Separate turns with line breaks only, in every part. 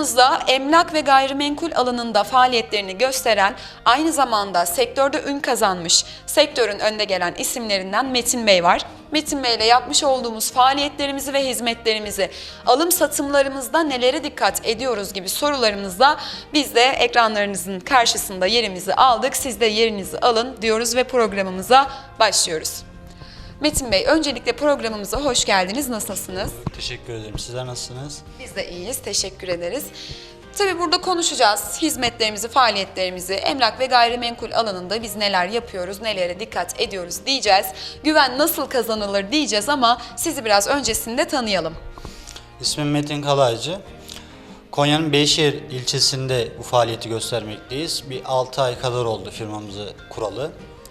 Stüdyomuzda emlak ve gayrimenkul alanında faaliyetlerini gösteren, aynı zamanda sektörde ün kazanmış, sektörün önde gelen isimlerinden Metin Bey var. Metin Bey ile yapmış olduğumuz faaliyetlerimizi ve hizmetlerimizi, alım satımlarımızda nelere dikkat ediyoruz gibi sorularımızla biz de ekranlarınızın karşısında yerimizi aldık. Siz de yerinizi alın diyoruz ve programımıza başlıyoruz. Metin Bey, öncelikle programımıza hoş geldiniz. Nasılsınız?
Teşekkür ederim. Sizler nasılsınız?
Biz de iyiyiz, teşekkür ederiz. Tabii burada konuşacağız hizmetlerimizi, faaliyetlerimizi, emlak ve gayrimenkul alanında biz neler yapıyoruz, nelere dikkat ediyoruz diyeceğiz. Güven nasıl kazanılır diyeceğiz ama sizi biraz öncesinde tanıyalım.
İsmim Metin Kalaycı. Konya'nın Beyşehir ilçesinde bu faaliyeti göstermekteyiz. Bir 6 ay kadar oldu firmamızı kuralı.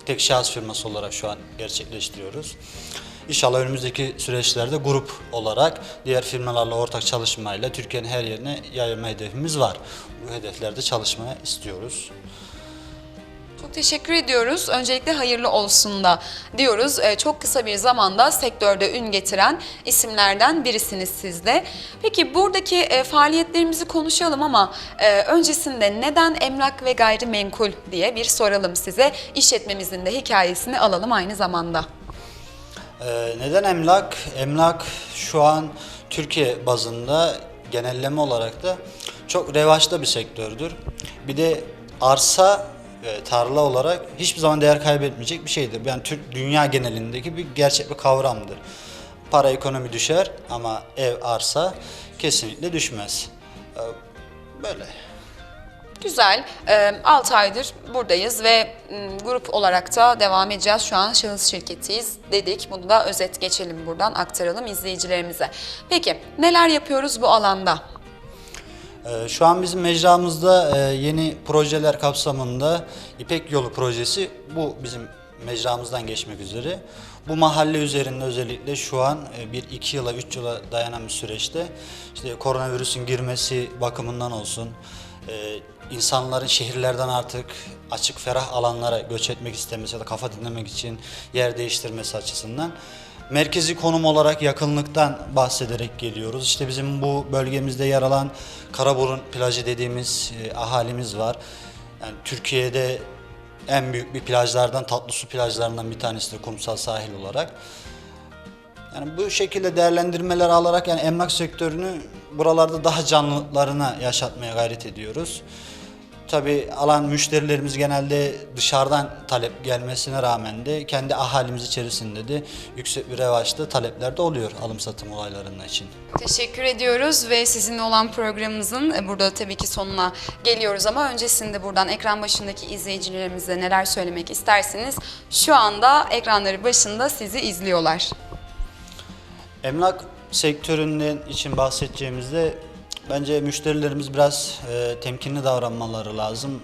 Tek şahıs firması olarak şu an gerçekleştiriyoruz. İnşallah önümüzdeki süreçlerde grup olarak diğer firmalarla ortak çalışmayla Türkiye'nin her yerine yayılma hedefimiz var. Bu hedeflerde çalışmaya istiyoruz.
Çok teşekkür ediyoruz. Öncelikle hayırlı olsun da diyoruz. Ee, çok kısa bir zamanda sektörde ün getiren isimlerden birisiniz siz de. Peki buradaki e, faaliyetlerimizi konuşalım ama e, öncesinde neden emlak ve gayrimenkul diye bir soralım size. İşletmemizin de hikayesini alalım aynı zamanda.
Ee, neden emlak? Emlak şu an Türkiye bazında genelleme olarak da çok revaçta bir sektördür. Bir de arsa tarla olarak hiçbir zaman değer kaybetmeyecek bir şeydir. Yani Türk dünya genelindeki bir gerçek bir kavramdır. Para ekonomi düşer ama ev arsa kesinlikle düşmez. Ee, Böyle.
Güzel. 6 aydır buradayız ve m, grup olarak da devam edeceğiz. Şu an şahıs şirketiyiz dedik. Bunu da özet geçelim buradan aktaralım izleyicilerimize. Peki neler yapıyoruz bu alanda?
Ee, Şu an bizim mecramızda e, yeni projeler kapsamında İpek Yolu projesi bu bizim mecramızdan geçmek üzere. Bu mahalle üzerinde özellikle şu an e, bir iki yıla üç yıla dayanan bir süreçte işte koronavirüsün girmesi bakımından olsun e, insanların şehirlerden artık açık ferah alanlara göç etmek istemesi ya da kafa dinlemek için yer değiştirmesi açısından merkezi konum olarak yakınlıktan bahsederek geliyoruz. İşte bizim bu bölgemizde yer alan Karaburun plajı dediğimiz e, ahalimiz var. Yani Türkiye'de en büyük bir plajlardan, tatlı su plajlarından bir tanesi de kumsal sahil olarak. Yani bu şekilde değerlendirmeler alarak yani emlak sektörünü buralarda daha canlılarına yaşatmaya gayret ediyoruz. Tabi alan müşterilerimiz genelde dışarıdan talep gelmesine rağmen de kendi ahalimiz içerisinde de yüksek bir revaçta talepler de oluyor alım satım olaylarının için.
Teşekkür ediyoruz ve sizinle olan programımızın e, burada tabii ki sonuna geliyoruz ama öncesinde buradan ekran başındaki izleyicilerimize neler söylemek istersiniz? Şu anda ekranları başında sizi izliyorlar.
Emlak sektöründen için bahsedeceğimizde bence müşterilerimiz biraz e, temkinli davranmaları lazım.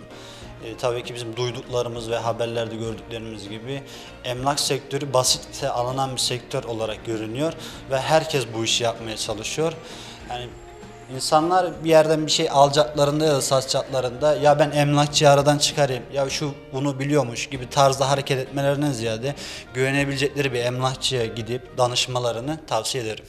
E, tabii ki bizim duyduklarımız ve haberlerde gördüklerimiz gibi emlak sektörü basite alınan bir sektör olarak görünüyor ve herkes bu işi yapmaya çalışıyor. Yani insanlar bir yerden bir şey alacaklarında ya da satacaklarında ya ben emlakçıyı aradan çıkarayım ya şu bunu biliyormuş gibi tarzda hareket etmelerinden ziyade güvenebilecekleri bir emlakçıya gidip danışmalarını tavsiye ederim.